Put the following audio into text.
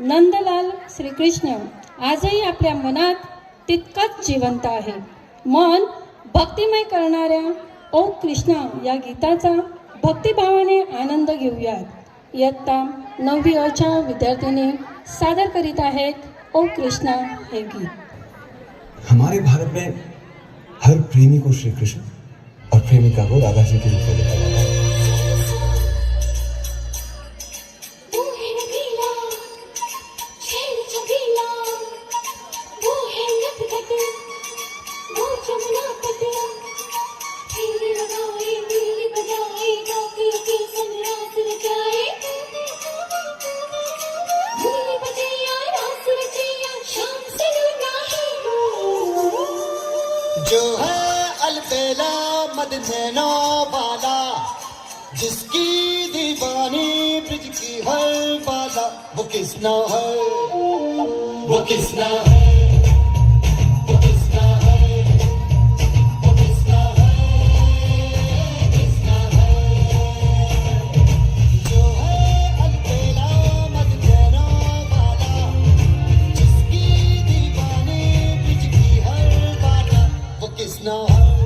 नंदलाल श्रीकृष्ण आजही आपल्या मनात तितकंच जिवंत आहे. मन भक्तिमय करणाऱ्या ओम कृष्णा या गीताचा भक्तिभावाने आनंद घेऊयात. इयत्ता नववी अच्या विद्यार्थ्यांनी सादर करीत आहेत ओम कृष्णा हे गीत. हमारे भारत में हर प्रेमी को श्री कृष्ण और प्रेमिका को राधा जी के रूप में है अलबेला मदनैना वाला जिसकी दीवानी ब्रिज की हर बाला वो किसना है? वो किसना है? no hope.